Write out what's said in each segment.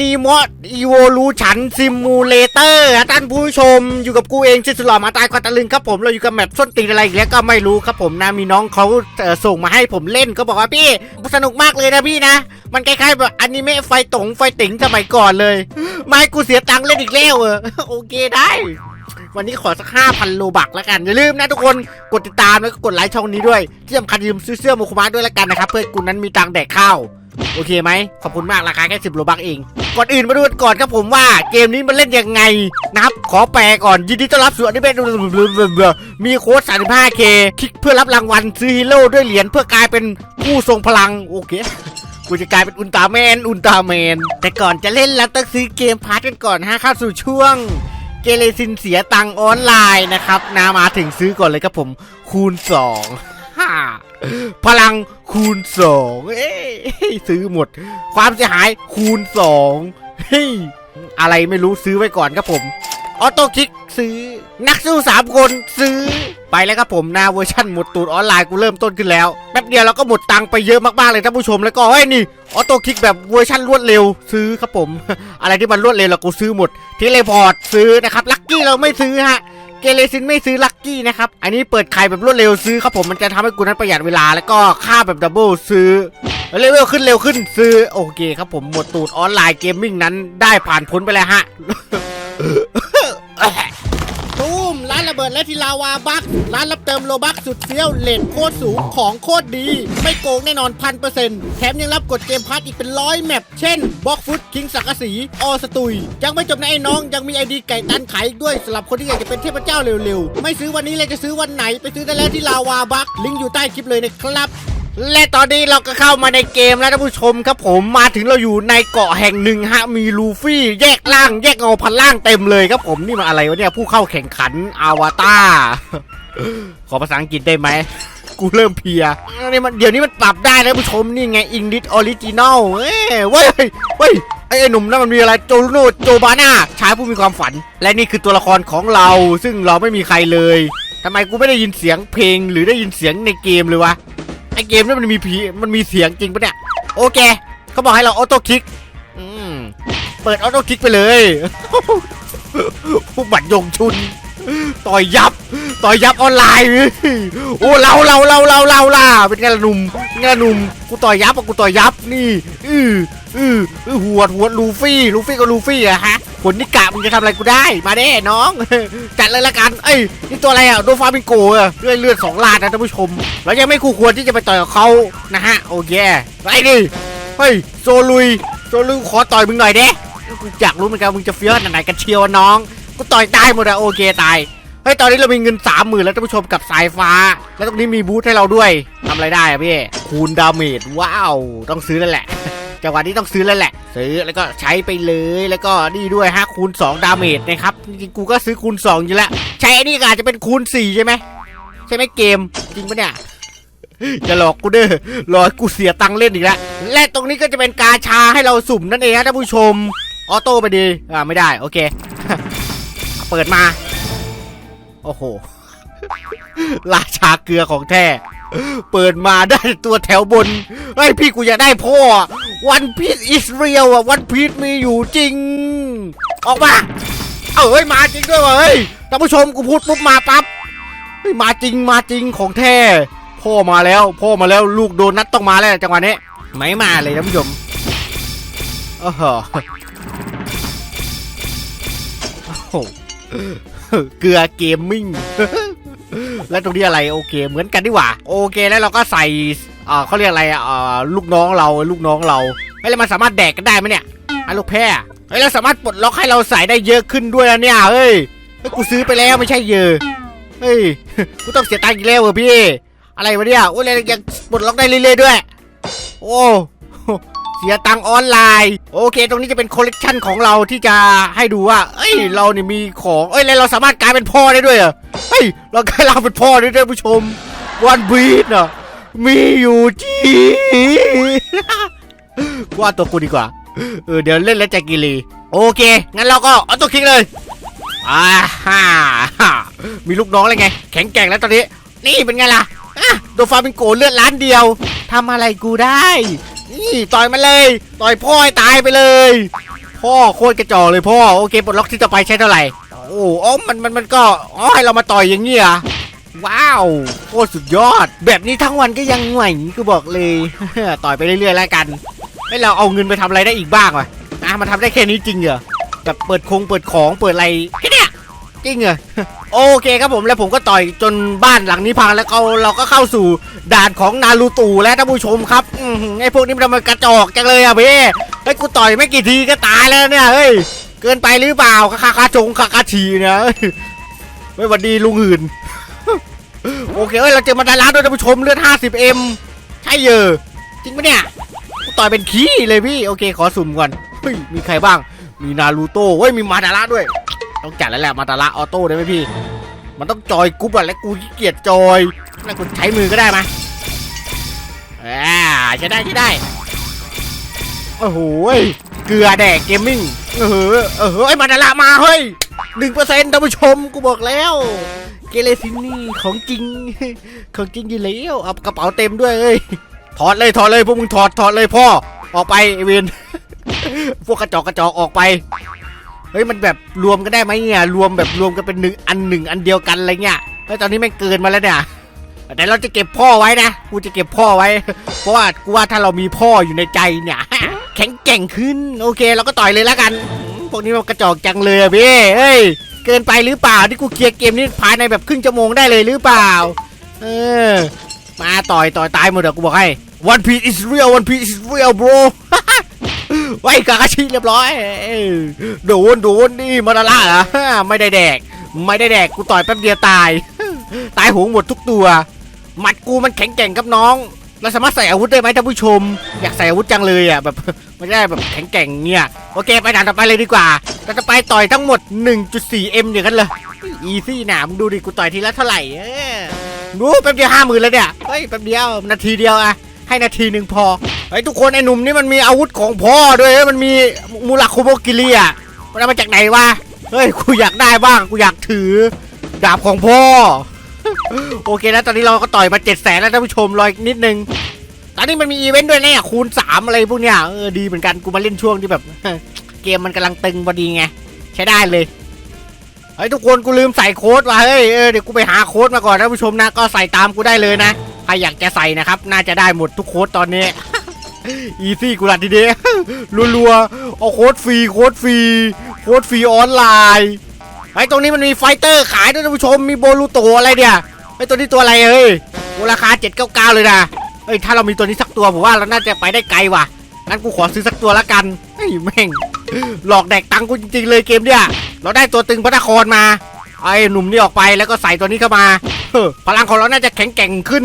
นีมออีโวลูชันซิมูเลเตอร์ท่านผู้ชมอยู่กับกูเองชื่อสุหล่อมาตายควันตะลึงครับผมเราอยู่กับแมปส้นตีนอะไรอีกแล้วก็ไม่รู้ครับผมนะมีน้องเขาส่งมาให้ผมเล่นก็บอกว่าพี่สนุกมากเลยนะพี่นะ มันคล้ายๆแบบอนิเมะไฟตงไฟติ๋งสมัยก่อนเลยไม่กูเสียตังค์เล่นอีกแล้วเออโอเคได้วันนี้ขอสักห้าพันโลบักแล้วกัน อย่าลืมนะทุกคนกดติดตามแล้วก็กดไลค์ช่องนี้ด้วย ที่สำคัญอย่าลืมซื้อเสื้อโมคุมะด้วยแล้วกันนะครับ เพื่อกูนั้นมีตังค์แดกข้าว โอเคไหมขอบคุณมากราคาแค่สิบโลบักเอง ก่อนอื่นมาดูกันก่อนครับผมว่าเกมนี้มันเล่นยังไงนะครับขอแปลก่อนยินดีต้อนรับสู่อนิเมะมีโค้ด 35k คลิกเพื่อรับรางวัลซื้อฮีโร่ด้วยเหรียญเพื่อกลายเป็นผู้ทรงพลังโอเคกูจะกลายเป็นอุลตร้าแมนอุลตร้าแมนแต่ก่อนจะเล่นแล้วต้องซื้อเกมพาร์ทกันก่อนฮะเข้าสู่ช่วงเกเรซินเสียตังออนไลน์นะครับนะมาถึงซื้อก่อนเลยครับผมคูณ 2 พลังคูณ2เอ้ยซื้อหมด ความเสียหายคูณ2เฮ้ยอะไรไม่รู้ซื้อไว้ก่อนครับผมออโต้คลิกซื้อนักสู้สามคนซื้อไปแล้วครับผมหนาเวอร์ชันหมดตูดออนไลน์กูเริ่มต้นขึ้นแล้วแป๊บเดียวเราก็หมดตังค์ไปเยอะมากๆเลยท่านผู้ชมแล้วก็เฮ้ยนี่ออโต้คลิกแบบเวอร์ชันรวดเร็วซื้อครับผม อะไรที่มันรวดเร็วเรากูซื้อหมดเทเลพอร์ตซื้อนะครับลัคกี้เราไม่ซื้อฮะ เกเรซินไม่ซื้อลักกี้นะครับ อันนี้เปิดไข่แบบรวดเร็วซื้อครับผมมันจะทำให้กูนั้นประหยัดเวลา แล้วก็ค่าแบบดับเบิลซื้อเลเวลขึ้นเร็วขึ้นซื้อโอเคครับผมหมดตูดออนไลน์เกมมิ่งนั้นได้ผ่านพ้นไปแล้วฮะ ระเบิดและทีลาวาบักร้านรับเติมโลบักสุดเฟี้ยวเลทโคตรสูงของโคตรดี ไม่โกงแน่นอนพันเปอร์เซ็นต์แถมยังรับกดเกมพาร์ทอีกเป็นร้อยแมปเช่นบล็อกฟุตคิงสักกะสีออสตุย ยังไม่จบนะไอ้น้องยังมีไอดีไก่ตันขายอีกด้วยสำหรับคนที่อยากจะเป็นเทพเจ้าเร็วๆ ไม่ซื้อวันนี้เลยจะซื้อวันไหนไปซื้อได้แล้วที่ลาวาบักลิงก์อยู่ใต้คลิปเลยนะครับ และตอนนี้เราก็เข้ามาในเกมแล้วท่านผู้ชมครับผมมาถึงเราอยู่ในเกาะแห่งหนึ่งฮะมีลูฟี่แยกล่าง แยกเงาพันล่างเต็มเลยครับผมนี่มันอะไรวะเนี่ยผู้เข้าแข่งขันอวตารขอภาษาอังกฤษได้ไหมกูเริ่มเพียนี่มันเดี๋ยวนี้มันปรับได้นะผู้ชมนี่ไงอิงดิสออริจินอลเอ้ยเว้ยเว้ยไอ้ไอ้หนุ่มนั่นมันมีอะไรโจลโนโจบาน่าชายผู้มีความฝัน และนี่คือตัวละครของเรา ซึ่งเราไม่มีใครเลยทำไมกูไม่ได้ยินเสียงเพลงหรือได้ยินเสียงในเกมเลยวะ ไอเกมนี่มันมีผีมันมีเสียงจริงปะเนี่ย โอเค เขาบอกให้เราออโต้คลิกเปิดออโต้คลิกไปเลยผู้บัตรยงชุน ต่อยยับ ต่อยยับออนไลน์โอ้เราเราเราเราเราล่ะเป็นไงล่ะหนุ่มเป็นไงล่ะหนุ่มกูต่อยยับอะกูต่อยยับนี่อืออืออือหัวหัวลูฟี่ลูฟี่ก็ลูฟี่อะฮะผลนิกะมึงจะทำอะไรกูได้มาเด้น้อง จัดเลยละกันเอ้ยนี่ตัวอะไรอะโดฟาบิงโกอะเลือดเลือดสองลาดนะท่านผู้ชมแล้วยังไม่คู่ควรที่จะไปต่อยกับเขานะฮะโอเคไปดิเฮ้ยโซลุยโซลุยขอต่อยมึงหน่อยเด้กูอยากรู้เหมือนกันมึงจะเฟี้ยวขนาดไหนกันเชียวน้อง กูต่อยตายหมดอะโอเคตาย เฮ้ยตอนนี้เรามีเงินสามหมื่นแล้วท่านผู้ชมกับสายฟ้า แล้วตรงนี้มีบูธให้เราด้วยทำอะไรได้อะพี่คูณดาเมจว้าวต้องซื้อแล้วแหละจังหวะนี้ต้องซื้อแล้วแหละ ซื้อแล้วก็ใช้ไปเลยแล้วก็นี่ด้วยฮะคูณ2ดาเมจนะครับจริงกูก็ซื้อคูณ2อยู่แล้วใช้อันนี้ก็อาจจะเป็นคูณ4ใช่ไหมใช่ไหมเกมจริงปะเนี่ยอย่าหลอกกูเด้อหลอกกูเสียตังค์เล่นอีกแล้วและตรงนี้ก็จะเป็นกาชาให้เราสุ่มนั่นเองฮะท่านผู้ชมออโต้ไปดีอ่าไม่ได้โอเค เปิดมา โอ้โห ราชาเกลือของแท้ เปิดมาได้ตัวแถวบนเฮ้พี่กูอยากได้พ่อ วันพีซอิสเรียลอะ วันพีซมีอยู่จริง ออกมา เอ้ย มาจริงด้วยวะเฮ้ยท่านผู้ชมกูพูดปุ๊บมาปั๊บเฮ้ยมาจริงมาจริงของแท้ พ่อมาแล้ว พ่อมาแล้วลูกโดนนัดต้องมาแล้วจังหวะนี้ไม่มาเลยท่านผู้ชมอ้โหโอ้โห เกลือเกมมิ่ง แล้วตรงนี้อะไรโอเค เหมือนกันดีกว่า โอเคแล้วเราก็ใส่เอ่อเขาเรียกอะไรอะเออลูกน้องเราลูกน้องเราเฮ้ยแล้วมันสามารถแดกกันได้ไหมเนี่ยไอะลูกแพร่เฮ้ยเราสามารถปลดล็อกให้เราใส่ได้เยอะขึ้นด้วยนะเนี่ยเฮ้ยกูซื้อไปแล้วไม่ใช่เยอะเฮ้ยกูต้องเสียตังค์อีกแล้วเหรอพี่ อะไรวะเนี่ยโอ้ยยังปลดล็อกได้เรื่อยๆด้วย โอ้ สียตังค์ออนไลน์ โอเค ตรงนี้จะเป็นคอลเลกชันของเราที่จะให้ดูว่า เอ้ย เราเนี่ยมีของ เอ้ย แล้วเราสามารถกลายเป็นพ่อได้ด้วยเหรอ เฮ้ย เรากลายร่างเป็นพ่อได้ด้วยผู้ชม วันบีดอะมีอยู่จริงว่าตัวกูดีกว่า เออ เดี๋ยวเล่นแล้วใจกิรีโอเค งั้นเราก็เอาตัวคลิกเลยอ่าฮ่าฮ่ามีลูกน้องอะไรไง แข็งแกร่งแล้วตอนนี้ นี่เป็นไงล่ะอะโดฟาเป็นโกเลือดล้านเดียวทำอะไรกูได้ นี่ต่อยมันเลย ต่อยพ่อให้ตายไปเลย พ่อโคตรกระจอกเลยพ่อโอเคปลดล็อกที่ต่อไปใช้เท่าไหร่โอ้อ๋อมันมันมันก็อ๋อให้เรามาต่อยอย่างนี้อะว้าวโคตรสุดยอด แบบนี้ทั้งวันก็ยังไหวกูบอกเลย ต่อยไปเรื่อยๆแล้วกันให้เราเอาเงินไปทำอะไรได้อีกบ้างวะอะมันทำได้แค่นี้จริงเหรอแบบเปิดคงเปิดของเปิดอะไรแค่เนี้ย จริงเหรอโอเคครับผมแล้วผมก็ต่อยจนบ้านหลังนี้พังแล้วเราเราก็เข้าสู่ด่านของนารูตูแล้วท่านผู้ชมครับอือหือไอพวกนี้มันกระจอกจังเลยอะพี่ไอ้กูต่อยไม่กี่ทีก็ตายแล้วเนี่ยเฮ้ยเกินไปหรือเปล่าคาคาคาจงคาคาชีเนี่ยเฮ้ยไม่หวัดดีลุงหื่นโอเคเอ้ยเราเจอมาดาราด้วยท่านผู้ชมเลือด 50m ใช่เยอะจริงปะเนี่ยกูต่อยเป็นขี้เลยพี่ โอเคขอสุ่มก่อนเฮ้ยมีใครบ้างมีนารูโต้เฮ้ยมีมาดาระด้วย ต้องจัดแล้วแหละมาดาระออโต้ได้ไหมพี่ มันต้องจอยกรุ๊ปอะและกูเกียจจอยนั่นกูใช้มือก็ได้ไหมอ่าใช้ได้ใช้ได้ โอ้โหเกลือแดกเกมมิ่งเออเออเฮ้มาดาระมาเฮ้ยหนึ่งเปอร์เซ็นต์ท่านผู้ชมกูบอกแล้วเกเรซินี่ของจริง ของจริงอยู่แล้วเอากระเป๋าเต็มด้วยเอ้ยถอดเลยถอดเลยพวกมึงถอดถอดเลยพ่อออกไปไอเวนพวกกระจอกกระจอกออกไป เฮ้ยมันแบบรวมกันได้ไหมเนี่ย รวมแบบรวมกันเป็นหนึ่งอันหนึ่งอันเดียวกันอะไรเงี้ยเฮ้ยตอนนี้ม่งเกินมาแล้วเนี่ยแต่เราจะเก็บพ่อไว้นะกูจะเก็บพ่อไว้ เพราะว่ากูว่าถ้าเรามีพ่ออยู่ในใจเนี่ยแข็งแกร่งขึ้นโอเค เราก็ต่อยเลยแล้วกันพวกนี้มันกระจอกจังเลยอะพี่เฮ้ยเกินไปหรือเปล่าที่กูเคลียร์เกมนี้ภายในแบบครึ่งชั่วโมงได้เลยหรือเปล่า เออ มาต่อยต่อยตายหมดเดี๋ยวกูบอกให้ One Piece is real One Piece is real bro ไว้กากาชิเรียบร้อยโดนโดนนี่มาดาร่าเหรอไม่ได้แดก ไม่ได้แดกกูต่อยแป๊บเดียวตาย ตายหงหมดทุกตัวหมัดกูมันแข็งแกร่งครับน้องเราสามารถใส่อาวุธได้ไหมท่านผู้ชม อยากใส่อาวุธจังเลยอะแบบไม่ได้แบบแข็งแกร่งเนี่ยโอเคไปด่านต่อไปเลยดีกว่าเราจะไปต่อยทั้งหมด 1.4M อย่างนั้นเลยอีซี่หนามึงดูดิกูต่อยทีละเท่าไหร่เออดูแป๊บเดียวห้าหมื่นแล้วเนี่ยเฮ้ยแป๊บเดียวนาทีเดียวอะ ให้นาทีหนึ่งพอเฮ้ยทุกคนไอ้หนุ่มนี่มันมีอาวุธของพ่อด้วยมันมีมูราคุโบกิริอะมันเอามาจากไหนวะเฮ้ยกูอยากได้บ้างกูอยากถือดาบของพ่อ โอเคนะตอนนี้เราก็ต่อยมาเจ็ดแสนแล้วท่านผู้ชมรออีกนิดนึงตอนนี้มันมีอีเวนต์ด้วยแน่คูณ3อะไรพวกเนี้ยเออดีเหมือนกันกูมาเล่นช่วงที่แบบ เกมมันกำลังตึงพอดีไงใช้ได้เลยเฮ้ยทุกคนกูลืมใส่โค้ดว่ะเฮ้ยเออเดี๋ยวกูไปหาโค้ดมาก่อนท่านผู้ชมนะก็ใส่ตามกูได้เลยนะ ใครอยากจะใส่นะครับ น่าจะได้หมดทุกโค้ดตอนนี้ อีซี่กูรัดทีเดียวรัวๆ เอาโค้ดฟรีโค้ดฟรีโค้ดฟรีออนไลน์ไอ้ยตรงนี้มันมีไฟเตอร์ขายด้วยท่านผู้ชมมีโบลูโตอะไรเนี่ยไอ้ยตัวนี้ตัวอะไรเฮ้ยโอ้ราคา 799 เลยนะเอ้ยถ้าเรามีตัวนี้สักตัวผมว่าเราน่าจะไปได้ไกลว่ะงั้นกูขอซื้อสักตัวละกันเฮ้ยแม่งหลอกแดกตังค์กูจริงๆเลยเกมเนี่ย เราได้ตัวตึงพระนครมาไอ้หนุ่มนี่ออกไปแล้วก็ใส่ตัวนี้เข้ามาเฮ้อพลังของเราน่าจะแข็งแกร่งขึ้น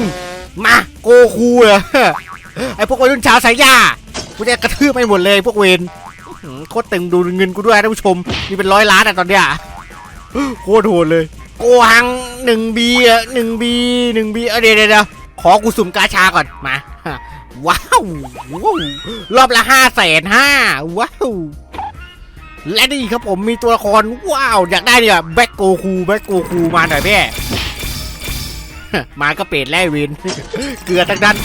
มาโกคูเหรอไอพวกวัยรุ่นชาวสายยากูจะกระทืบไปหมดเลยพวกเวนโคตรตึงดูเงินกูด้วยท่านผู้ชมมีเป็นร้อยล้านอะตอนเนี้ยโคตรโหดเลย โกหังหนึ่งบีอะหนึ่งบีหนึ่งบีเดี๋ยวเดี๋ยวเดี๋ยวขอกูสุ่มกาชาก่อนมาว้าวว้าวรอบละห้าแสนห้าว้าวและนี่ครับผมมีตัวละครว้าว อยากได้เนี่ยแบ็กโกคูแบ็กโกคูมาหน่อยแม่ มาก็เป็ดแล่เวนเกลือทั้งนั้น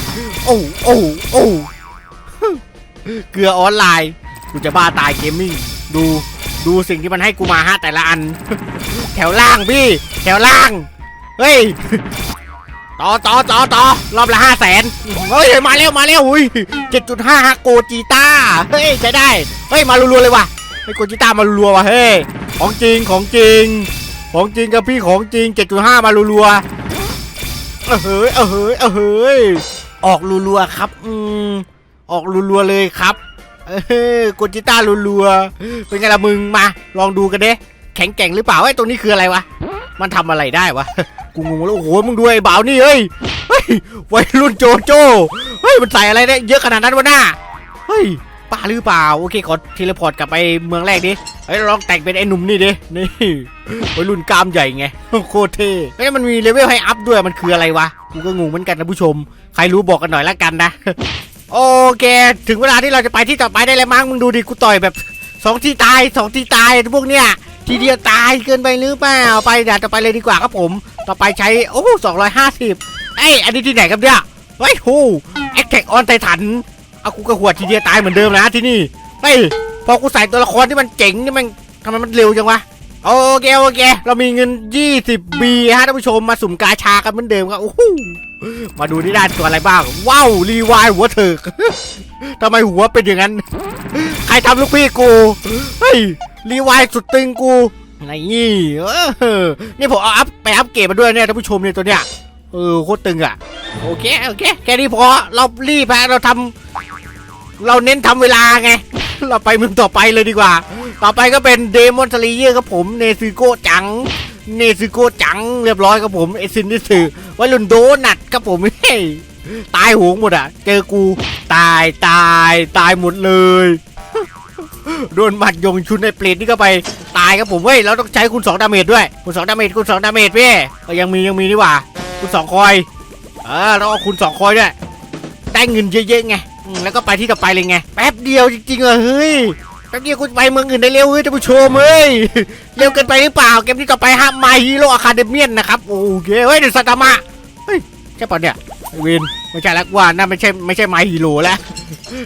โอ้โอ้โอ้เกลือออนไลน์ กูจะบ้าตายเกมมิ่ง ดู ดูสิ่งที่มันให้กูมาฮะแต่ละอัน แถวล่างพี่ แถวล่าง เฮ้ย ต่อต่อต่อต่อรอบละห้าแสนเฮ้ย มาเร็ว มาเร็ว อุ้ยเจ็ดจุดห้าฮักโกจีต้า เฮ้ยใช้ได้ เฮ้ย มารัวๆเลยว่ะเฮ้ยโกจิต้ามารัวๆว่ะ เฮ้ย ของจริง ของจริง ของจริงกับพี่ของจริง 7.5 มารัวๆ เออเฮ้ยเออเฮ้ยเออเฮ้ยออกรัวๆครับ อืมออกรัวๆเลยครับ เออโกจิต้ารัวๆเป็นไงล่ะมึงมา ลองดูกันเด้แข็งแกร่งหรือเปล่าไอ้ตรงนี้คืออะไรวะ มันทำอะไรได้วะ กูงงแล้วโอ้โหมึงดูไอ้บ่าวนี่เฮ้ยเฮ้ยวัยรุ่นโจโจ้เฮ้ยมันใส่อะไรได้เยอะขนาดนั้นวะหน้าเฮ้ย ป้าหรือเปล่า โอเคขอเทเลพอร์ตกลับไปเมืองแรกดิเฮ้ยลองแต่งเป็นไอ้หนุ่มนี่ดิ นี่วัยรุ่นกล้ามใหญ่ไง โคตรเท่เฮ้ยมันมีเลเวลให้อัพด้วย มันคืออะไรวะ กูก็งงเหมือนกันนะผู้ชม ใครรู้บอกกันหน่อยละกันนะ โอเค ถึงเวลาที่เราจะไปที่ต่อไปได้แล้วมั้ง มึงดูดิ กูต่อยแบบสองที่ตายสองที่ตายพวกเนี้ยทีเดียวตายเกินไปหรือเปล่า ไปด่านต่อไปเลยดีกว่าครับผม ต่อไปใช้ โอ้สองร้อยห้าสิบเอ้ย อันนี้ที่ไหนครับเนี่ยเฮ้ยฮูแอคแท็กออนไททัน เอากูกระหัวทีเดียวตายเหมือนเดิมนะที่นี่เฮ้ยพอกูใส่ตัวละครที่มันเจ๋งนี่มันทำไมมันเร็วจังวะโอเคโอเค เรามีเงิน 20 บีฮะท่านผู้ชมมาสุ่มกาชากันเหมือนเดิมครับโอ้โหมาดูที่ได้ตัวอะไรบ้าง ว้าว รีวายหัวเถิกทำไมหัวเป็นอย่างนั้น ใครทำลูกพี่กู เฮ้ย รีวายสุดตึงกูอะไรนี่เออนี่ผมเอาอัพไปอัพเกรดมาด้วยเนี่ยท่านผู้ชมเนี่ยตัวเนี้ย เออโคตรตึงอะ โอเคโอเคแค่นี้พอเรารีบฮะเราทำเราเน้นทำเวลาไง เราไปมึงต่อไปเลยดีกว่า ต่อไปก็เป็นเดมอนทรีเยอร์ครับผมเนซึโกจังเนซึโกจังเรียบร้อยครับผมเอซินนิสึวัยรุ่นโดนัทครับผมเฮ้ยตายหงหมดอะ เจอกูตายตายตายหมดเลยโดนหมัดยงชุนในเปรตนี่ก็ไปตายครับผมเว้ยเราต้องใช้คุณสองดาเมจด้วย คุณสองดาเมจคุณสองดาเมจพี่ยังมียังมีนี่หว่า คุณสองคอยเออแล้วก็คุณสองคอยด้วยได้เงินเยอะๆไงอืมแล้วก็ไปที่ต่อไปเลยไงแป๊บเดียวจริงๆเหรอเฮ้ยแป๊บเดียวคุณไปเมืองอื่นได้เร็วเฮ้ยท่านผู้ชมเฮ้ยเร็วเกินไปหรือเปล่าเกมที่ต่อไปฮะมาฮีโร่อะคาเดเมียนนะครับโอเคเฮ้ยเดี๋ยวสตามะเฮ้ยใช่ป่ะเนี่ยไอ้เวนไม่ใช่แล้วว่าน่าไม่ใช่ไม่ใช่มาฮีโร่แล้ว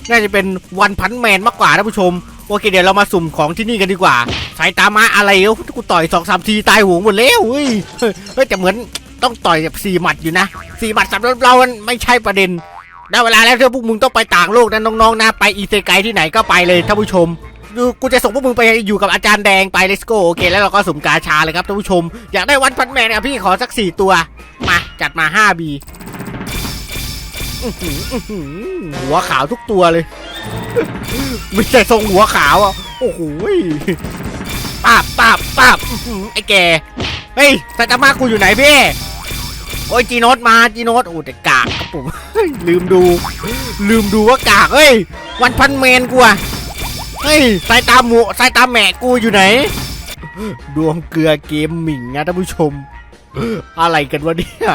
น่าจะเป็นวันพันแมนมากกว่าท่านผู้ชมโอเคเดี๋ยวเรามาสุ่มของที่นี่กันดีกว่าสายตามะอะไรเอ้ากูต่อยสองสามทีตายหัวหมดแล้วเฮ้ยเฮ้ยแต่เหมือน ต้องต่อยแบบสี่หมัดอยู่นะสี่หมัดสำหรับเรามันไม่ใช่ประเด็นได้เวลาแล้วที่พวกมึงต้องไปต่างโลกนะน้องๆนะไปอีเซไกที่ไหนก็ไปเลยท่านผู้ชมดูกูจะส่งพวกมึงไปอยู่กับอาจารย์แดงไป let's go โอเคแล้วเราก็สุ่มกาชาเลยครับท่านผู้ชม อยากได้วันพันแมนเนี่ยพี่ขอสักสี่ตัว มาจัดมา 5B อื้อหืออื้อหือหัวขาวทุกตัวเลยไม่ใช่ทรงหัวขาวอะโอ้โหยปาบปาบปาบไอ้แกเฮ้ยซาตามากูอยู่ไหนพี่ โอ้ยจีโนตมาจีโนตโอ้แต่กากครับผม ลืมดู ลืมดูว่ากากเฮ้ย วันพันเมนกูอะเฮ้ยสายตาหมูสายตาแหม่กูอยู่ไหน ดวงเกลือเกมหมิ่งนะท่านผู้ชม อะไรกันวะเนี่ย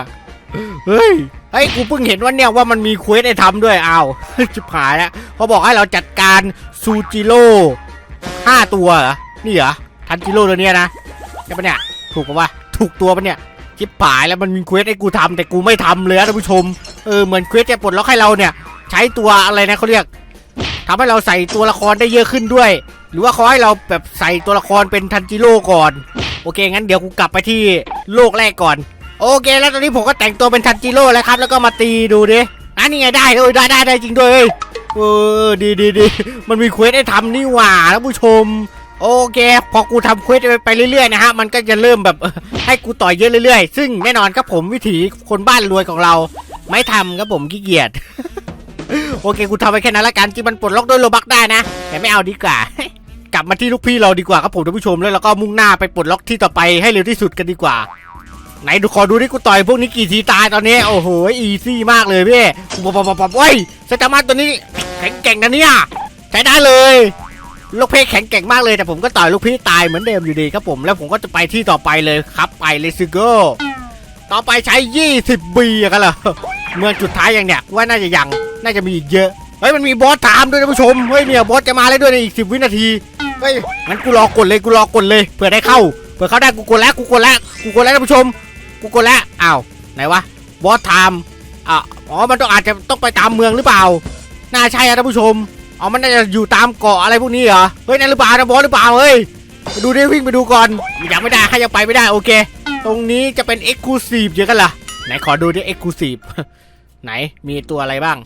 เฮ้ยเฮ้ยกูเพิ่งเห็นว่าเนี่ยว่ามันมีเควสให้ทำด้วยอ้าวชิบหายแล้วเขาบอกให้เราจัดการซูจิโร่ห้าตัวเหรอนี่เหรอทันจิโร่ตัวเนี้ยนะใช่ปะเนี่ยถูกปะวะถูกตัวปะเนี่ย ชิบหายแล้วมันมีเควสให้กูทำแต่กูไม่ทำเลยนะท่านผู้ชมเออเหมือนเควสจะปลดล็อกให้เราเนี่ย ใช้ตัวอะไรนะเขาเรียกทำให้เราใส่ตัวละครได้เยอะขึ้นด้วย หรือว่าเขาให้เราแบบใส่ตัวละครเป็นทันจิโร่ก่อน โอเคงั้นเดี๋ยวกูกลับไปที่โลกแรกก่อน โอเค แล้วตอนนี้ผมก็แต่งตัวเป็นทันจิโร่แล้วครับ แล้วก็มาตีดูดิอะนี่ไงได้เอ้ยได้ได้ได้จริงด้วยเอ้ยเออดีดีดีมันมีเควสให้ทำนี่หว่าท่านผู้ชม โอเค พอกูทำเควสไปเรื่อยๆนะฮะ มันก็จะเริ่มแบบให้กูต่อยเยอะเรื่อยๆ ซึ่งแน่นอนครับผมวิถีคนบ้านรวยของเรา ไม่ทำครับผมขี้เกียจ โอเค กูทำไปแค่นั้นละกันที่มันปลดล็อกด้วยโลบักได้นะ แต่ไม่เอาดีกว่า กลับมาที่ลูกพี่เราดีกว่าครับผมท่านผู้ชมแล้วเราก็มุ่งหน้าไปปลดล็อกที่ต่อไปให้เร็วที่สุดกันดีกว่า ไหนดูขอดูดิกูต่อยพวกนี้กี่ทีตายตอนนี้ โอ้โห อีซี่มากเลยพี่ปบปบปบเว้ยสตาร์มาตัวนี้แข็งแกร่งนะเนี่ยใช้ได้เลย ลูกพี่แข็งแกร่งมากเลยแต่ผมก็ต่อยลูกพี่ตายเหมือนเดิมอยู่ดีครับผม แล้วผมก็จะไปที่ต่อไปเลยครับไปเลยซิโก้ต่อไปใช้ 20บีกันเหรอเมืองจุดท้ายอย่างเนี้ยว่าน่าจะยังน่าจะมีอีกเยอะเฮ้ยมันมีบอสถามด้วยท่านผู้ชมเฮ้ยเนี่ยบอสจะมาแล้วด้วยในอีก 10 วินาทีเฮ้ยงั้นกูรอกดเลยกูรอกดเลยเผื่อได้เข้าเผื่อเข้าได้กูกดแล้วกูกดแล้วกูกดแล้วท่านผู้ชม กูกดแล้วอ้าวไหนวะบอสไทม์อ๋อมันต้องอาจจะต้องไปตามเมืองหรือเปล่าน่าใช่อะท่านผู้ชม อ๋อมันน่าจะอยู่ตามเกาะอะไรพวกนี้เหรอ เฮ้ยนั่นหรือเปล่านะบอสหรือเปล่าเฮ้ยไปดูดิวิ่งไปดูก่อนยังไม่ได้ใครยังไปไม่ได้โอเค ตรงนี้จะเป็น Exclusive เยอะกันเหรอไหนขอดูดิ Exclusive ไหนมีตัวอะไรบ้าง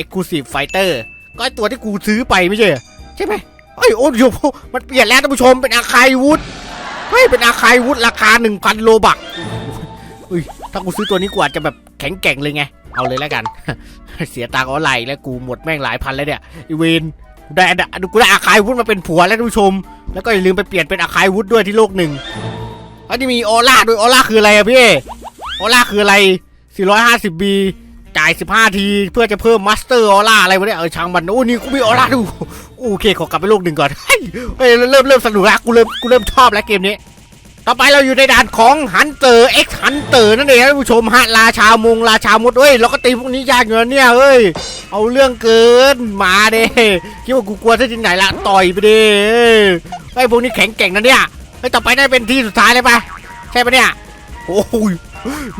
Exclusive Fighter ก็ตัวที่กูซื้อไปไม่ใช่ใช่ไหมเฮ้ยโอ้โหมันเปลี่ยนแล้วท่านผู้ชมเป็นอาคายวุธเฮ้ยเป็นอาคายวุธราคา 1,000 โลบักอุ้ยถ้ากูซื้อตัวนี้กูอาจจะแบบแข็งแกร่งเลยไง เอาเลยแล้วกัน เสียตังค์ออนไลน์แล้วกูหมดแม่งหลายพันแล้วเนี่ยอีเวนได้อันกูได้อาคายวุฒมาเป็นผัวแล้วท่านผู้ชม แล้วก็อย่าลืมไปเปลี่ยนเป็นอาคายวุฒด้วยที่โลกหนึ่งแล้วนี่มีออร่าด้วยออร่าคืออะไรอะพี่ออร่าคืออะไร 450B จ่าย 15 ที เพื่อจะเพิ่มมาสเตอร์ออร่าอะไรวะเนี่ยเออช่างมันโอ้นี่กูมีออร่าดูโอเคขอกลับไปโลกหนึ่งก่อนเฮ้ยเฮ้ยเริ่มเริ่มสนุกแล้วกูเริ่มกูเริ่มชอบแล้วเกมนี้ ต่อไปเราอยู่ในด่านของฮันเตอร์เอ็กฮันเตอร์นั่นเองท่านผู้ชมฮะราชามงราชามดเอ้ยเราก็ตีพวกนี้ยากอยู่นะเนี่ยเอ้ยเอาเรื่องเกินมาเด้คิดว่ากูกลัวที่ไหนละต่อยไปเด้ไอ้พวกนี้แข็งแกร่งนะเนี่ยไอ้ต่อไปน่าเป็นที่สุดท้ายเลยปะใช่ปะเนี่ยโอ้ย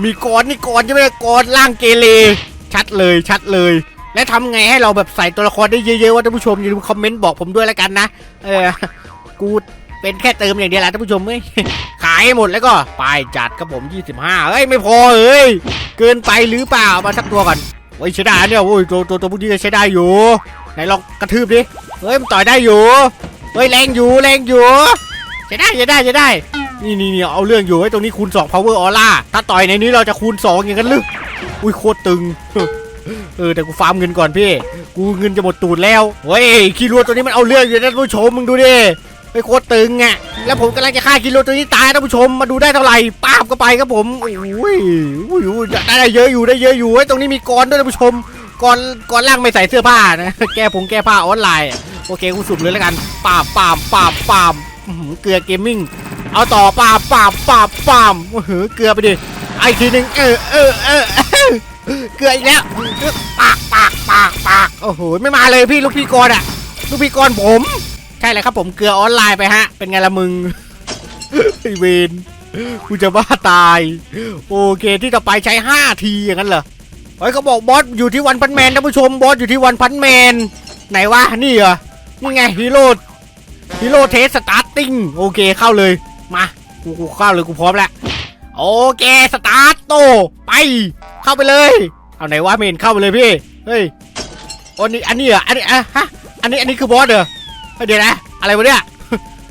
มีกรนี่กรใช่ไหมกรล่างเกเรชัดเลยชัดเลย และทำไงให้เราแบบใส่ตัวละครได้เยอะๆว่าท่านผู้ชมอย่าลืมคอมเมนต์บอกผมด้วยแล้วกันนะเออกู เป็นแค่เติมอย่างเดียวแหละท่านผู้ชมเอ้ยขายหมดแล้วก็ไปจัดครับผม 25เอ้ยไม่พอเอ้ยเกินไปหรือเปล่ามาสักตัวก่อนโอ้ยใช้ได้เนี่ยโอ้ยตัวตัวตัวพวกนี้ใช้ได้อยู่ไหนลองกระทืบดิเฮ้ยมันต่อยได้อยู่เฮ้ยแรงอยู่แรงอยู่ใช้ได้ใช้ได้ใช้ได้นี่นี่นี่เอาเรื่องอยู่ไอ้ตรงนี้คูณ2 power aura ถ้าต่อยในนี้เราจะคูณ 2 อย่างนั้นหรืออุ้ยโคตรตึงเออแต่กูฟาร์มเงินก่อนพี่ กูเงินจะหมดตูดแล้วเฮ้ยคีรัวตัวนี้มันเอาเรื่องอยู่นะท่านผู้ชมมึงดูดิ ไปโคตรตึงอะแล้วผมกำลังจะฆ่ากิโลตัวนี้ตายท่านผู้ชมมาดูได้เท่าไหร่ป้าบก็ไปครับผมโอ้ยอุ้ยอุ้ยได้ได้เยอะอยู่ได้เยอะอยู่ไอ้ตรงนี้มีกรด้วยท่านผู้ชมกรกรล่างไม่ใส่เสื้อผ้านะแก้ผงแก้ผ้าออนไลน์โอเคกูสุ่มเลยแล้วกันปาบปาบปาบปาบเกลือเกมมิ่งเอาต่อปาบปาบปาบปาบโอ้โหเกลือไปดิไอ้ทีหนึ่งเออเออเออเออเกลืออีกแล้วปากปากปากปากโอ้โหไม่มาเลยพี่ลูกพี่กรอะลูกพี่กรผม ใช่เลยครับผมเกลือออนไลน์ไปฮะ เป็นไงละมึงไอเวนกูจะบ้าตาย โอเคที่ต่อไปใช้ 5 ทีอย่างนั้นเหรอเฮ้ยเขาบอกบอสอยู่ที่วันพันแมนท่านผู้ชมบอสอยู่ที่วันพันแมน ไหนวะนี่เหรอนี่ไงฮีโร่ฮีโร่เทสสตาร์ติ้งโอเคเข้าเลยมากูกูเข้าเลยกูพร้อมแล้วโอเคสตาร์ทโตไป เข้าไปเลย เอาไหนวะเมนเข้าไปเลยพี่เฮ้ยอันนี้อันนี้เหรออันนี้อะฮะอันนี้อันนี้คือบอสเหรอ เดี๋ยวนะ อะไรวะเนี่ย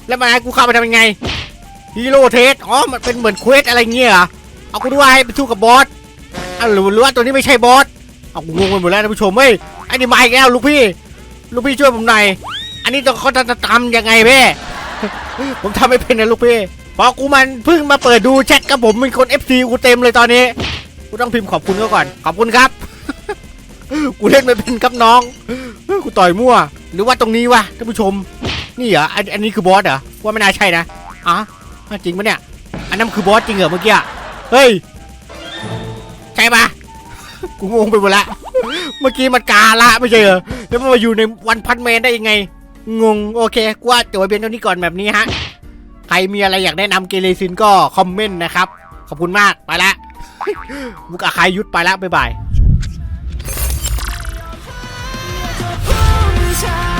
แล้วมันให้กูเข้าไปทำยังไงฮีโร่เทสอ๋อ มันเป็นเหมือนเควสอะไรเงี้ยเหรอเอากูด้วยให้ไปสู้กับบอสอ้าวหรือหรือว่าตัวนี้ไม่ใช่บอสเอากูงงไปหมดแล้วท่านผู้ชมเฮ้ยไอ้นี่มาอีกแล้วลูกพี่ลูกพี่ช่วยผมหน่อยอันนี้ต้องเขาจะทำยังไงเพ่ผมทำไม่เป็นนะลูกพี่พราะกูมันเพิ่งมาเปิดดูแชทกับผมเป็นคน FC กูเต็มเลยตอนนี้กูต้องพิมพ์ขอบคุณเขาก่อนขอบคุณครับ กูเล่นไม่เป็นครับน้อง กูต่อยมั่ว หรือว่าตรงนี้วะท่านผู้ชม นี่เหรออันอันนี้คือบอสเหรอ ว่าไม่น่าใช่นะอ๋อจริงปะเนี่ย อันนั้นคือบอสจริงเหรอเมื่อกี้อะเฮ้ย ใช่ปะกูงงไปหมดละ เมื่อกี้มันกาละไม่ใช่เหรอ แล้วมันมาอยู่ในวันพันแมนได้ยังไง งง โอเค กูว่าจบไว้เพียงเท่านี้ก่อนแบบนี้ฮะ ใครมีอะไรอยากแนะนำเกเรซินก็คอมเมนต์นะครับ ขอบคุณมาก ไปละมุกอาคายยุทธไปละบ๊ายบาย time.